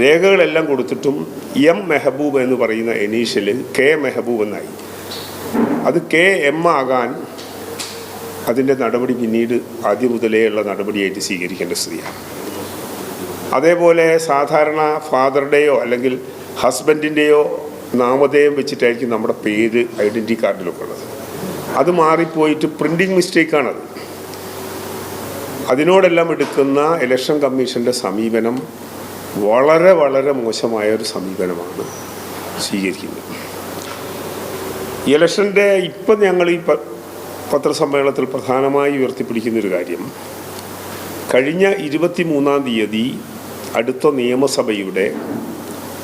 രേഖകളെല്ലാം കൊടുത്തിട്ടും എം മെഹബൂബ് എന്ന് പറയുന്ന എനീഷ്യൽ കെ മെഹബൂബ് എന്നായി. അത് കെ എം ആകാൻ അതിന്റെ നടപടി പിന്നീട് ആദ്യം ഉള്ള നടപടിയായിട്ട് സ്വീകരിക്കേണ്ട സ്ഥിതിയാണ്. അതേപോലെ സാധാരണ ഫാദറുടെയോ അല്ലെങ്കിൽ ഹസ്ബൻഡിന്റെയോ നാമധേയം വെച്ചിട്ടായിരിക്കും നമ്മുടെ പേര് ഐഡന്റി കാർഡിലൊക്കെ ഉള്ളത്. അത് മാറിപ്പോയിട്ട് പ്രിന്റിങ് മിസ്റ്റേക്കാണത്. അതിനോടെല്ലാം എടുക്കുന്ന ഇലക്ഷൻ കമ്മീഷന്റെ സമീപനം വളരെ വളരെ മോശമായ ഒരു സമീപനമാണ് സ്വീകരിക്കുന്നത്. ഇലക്ഷന്റെ ഇപ്പം ഞങ്ങൾ ഈ പത്രസമ്മേളനത്തിൽ പ്രധാനമായി ഉയർത്തിപ്പിടിക്കുന്ന ഒരു കാര്യം കഴിഞ്ഞ ഇരുപത്തി മൂന്നാം തീയതി അടുത്ത നിയമസഭയുടെ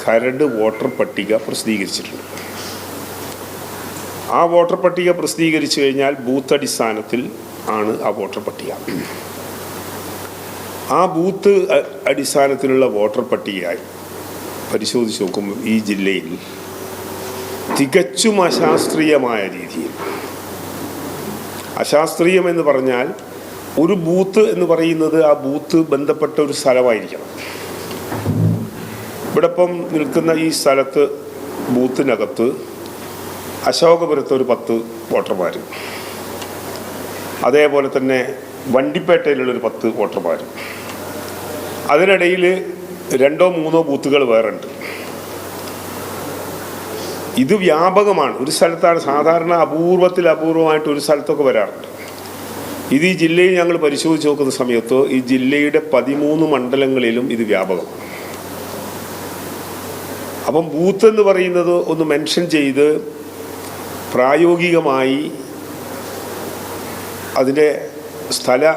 കരട് വോട്ടർ പട്ടിക പ്രസിദ്ധീകരിച്ചിട്ടുണ്ട്. ആ വോട്ടർ പട്ടിക പ്രസിദ്ധീകരിച്ചു കഴിഞ്ഞാൽ ബൂത്ത് അടിസ്ഥാനത്തിൽ ആണ് ആ വോട്ടർ പട്ടിക. ആ ബൂത്ത് അടിസ്ഥാനത്തിലുള്ള വോട്ടർ പട്ടികയായി പരിശോധിച്ച് നോക്കുമ്പോൾ ഈ ജില്ലയിൽ തികച്ചും അശാസ്ത്രീയമായ രീതിയിൽ. അശാസ്ത്രീയം എന്ന് പറഞ്ഞാൽ ഒരു ബൂത്ത് എന്ന് പറയുന്നത് ആ ബൂത്ത് ബന്ധപ്പെട്ട ഒരു സ്ഥലമായിരിക്കണം. ഇവിടെ ഇപ്പം നിൽക്കുന്ന ഈ സ്ഥലത്ത് ബൂത്തിനകത്ത് അശോകപുരത്ത് ഒരു പത്ത് വോട്ടർമാർ അതേപോലെ തന്നെ വണ്ടിപ്പേട്ടയിലുള്ളൊരു പത്ത് വോട്ടർമാർ അതിനിടയിൽ രണ്ടോ മൂന്നോ ബൂത്തുകൾ വേറെ ഉണ്ട് ഇത് വ്യാപകമാണ്. ഒരു സ്ഥലത്താണ് സാധാരണ അപൂർവത്തിൽ അപൂർവമായിട്ട് ഒരു സ്ഥലത്തൊക്കെ വരാറുണ്ട്. ഇത് ഈ ജില്ലയിൽ ഞങ്ങൾ പരിശോധിച്ച് നോക്കുന്ന സമയത്ത് ഈ ജില്ലയുടെ പതിമൂന്ന് മണ്ഡലങ്ങളിലും ഇത് വ്യാപകം. അപ്പം ബൂത്ത് എന്ന് പറയുന്നത് ഒന്ന് മെൻഷൻ ചെയ്ത് പ്രായോഗികമായി അതിന്റെ സ്ഥല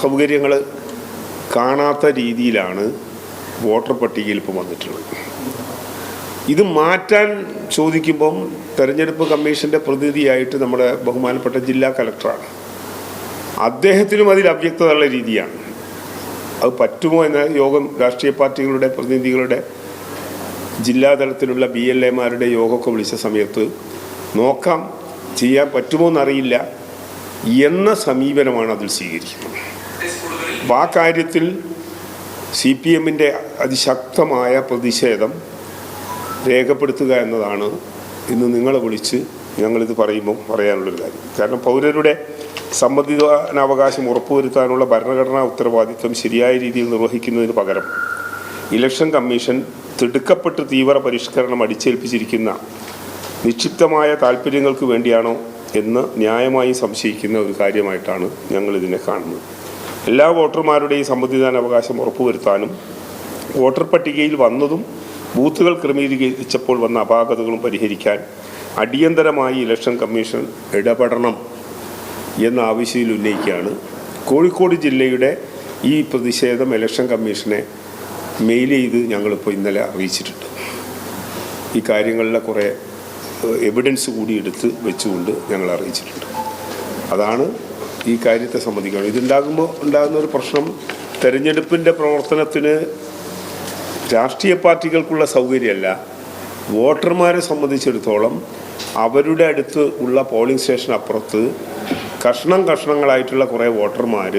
സൗകര്യങ്ങൾ കാണാത്ത രീതിയിലാണ് വോട്ടർ പട്ടികയിൽ ഇപ്പം വന്നിട്ടുള്ളത്. ഇത് മാറ്റാൻ ചോദിക്കുമ്പം തെരഞ്ഞെടുപ്പ് കമ്മീഷന്റെ പ്രതിനിധിയായിട്ട് നമ്മുടെ ബഹുമാനപ്പെട്ട ജില്ലാ കലക്ടറാണ്. അദ്ദേഹത്തിനും അതിൽ അവ്യക്തതയുള്ള രീതിയാണ്. അത് പറ്റുമോ എന്ന യോഗം രാഷ്ട്രീയ പാർട്ടികളുടെ പ്രതിനിധികളുടെ ജില്ലാതലത്തിലുള്ള ബി എൽ എമാരുടെ യോഗമൊക്കെ വിളിച്ച സമയത്ത് നോക്കാം. ചെയ്യാൻ പറ്റുമോ എന്നറിയില്ല എന്ന സമീപനമാണ് അതിൽ സ്വീകരിക്കുന്നത്. അപ്പോൾ ആ കാര്യത്തിൽ സി പി എമ്മിന്റെ അതിശക്തമായ പ്രതിഷേധം രേഖപ്പെടുത്തുക എന്നതാണ്. ഇന്ന് നിങ്ങളെ വിളിച്ച് ഞങ്ങളിത് പറയുമ്പോൾ പറയാനുള്ളൊരു കാര്യം. കാരണം പൗരരുടെ സമ്മതിദാനാവകാശം ഉറപ്പുവരുത്താനുള്ള ഭരണഘടനാ ഉത്തരവാദിത്വം ശരിയായ രീതിയിൽ നിർവഹിക്കുന്നതിന് പകരം ഇലക്ഷൻ കമ്മീഷൻ തിടുക്കപ്പെട്ട് തീവ്ര പരിഷ്കരണം അടിച്ചേൽപ്പിച്ചിരിക്കുന്ന നിക്ഷിപ്തമായ താല്പര്യങ്ങൾക്ക് വേണ്ടിയാണോ എന്ന് ന്യായമായി സംശയിക്കുന്ന ഒരു കാര്യമായിട്ടാണ് ഞങ്ങൾ ഇതിനെ കാണുന്നത്. എല്ലാ വോട്ടർമാരുടെയും സമ്മതിദാന അവകാശം ഉറപ്പുവരുത്താനും വോട്ടർ പട്ടികയിൽ വന്നതും ബൂത്തുകൾ ക്രമീകരിച്ചപ്പോൾ വന്ന അപാകതകളും പരിഹരിക്കാൻ അടിയന്തരമായി ഇലക്ഷൻ കമ്മീഷൻ ഇടപെടണം എന്ന ആവശ്യത്തിൽ ഉന്നയിക്കുകയാണ്. കോഴിക്കോട് ജില്ലയുടെ ഈ പ്രതിഷേധം ഇലക്ഷൻ കമ്മീഷനെ മെയിൽ ചെയ്ത് ഞങ്ങളിപ്പോൾ ഇന്നലെ അറിയിച്ചിട്ടുണ്ട്. ഈ കാര്യങ്ങളിലെ കുറേ എവിഡൻസ് കൂടി എടുത്ത് വെച്ചുകൊണ്ട് ഞങ്ങൾ അറിയിച്ചിട്ടുണ്ട്. അതാണ് ഈ കാര്യത്തെ സംബന്ധിക്കുന്നത് ഇതുണ്ടാകുമ്പോൾ ഉണ്ടാകുന്ന ഒരു പ്രശ്നം തെരഞ്ഞെടുപ്പിന്റെ പ്രവർത്തനത്തിന് രാഷ്ട്രീയ പാർട്ടികൾക്കുള്ള സൗകര്യമല്ല. വോട്ടർമാരെ സംബന്ധിച്ചിടത്തോളം അവരുടെ അടുത്ത് ഉള്ള പോളിംഗ് സ്റ്റേഷൻ അപ്പുറത്ത് കഷ്ണം കഷ്ണങ്ങളായിട്ടുള്ള കുറേ വോട്ടർമാർ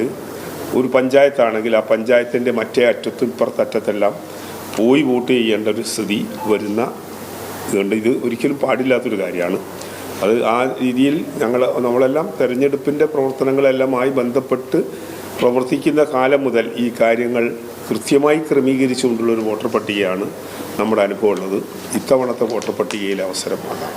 ഒരു പഞ്ചായത്താണെങ്കിൽ ആ പഞ്ചായത്തിന്റെ മറ്റേ അറ്റത്തും ഇപ്പുറത്തറ്റത്തെല്ലാം പോയി വോട്ട് ചെയ്യേണ്ട ഒരു സ്ഥിതി വരുന്ന ഇതുകൊണ്ട് ഇത് ഒരിക്കലും പാടില്ലാത്തൊരു കാര്യമാണ്. അത് ആ രീതിയിൽ ഞങ്ങൾ നമ്മളെല്ലാം തെരഞ്ഞെടുപ്പിന്റെ പ്രവർത്തനങ്ങളെല്ലാമായി ബന്ധപ്പെട്ട് പ്രവർത്തിക്കുന്ന കാലം മുതൽ ഈ കാര്യങ്ങൾ കൃത്യമായി ക്രമീകരിച്ചുകൊണ്ടുള്ള ഒരു വോട്ടർ പട്ടികയാണ് നമ്മുടെ അനുഭവമുള്ളത്. ഇത്തവണത്തെ വോട്ടർ പട്ടികയിൽ അവസരമാകാം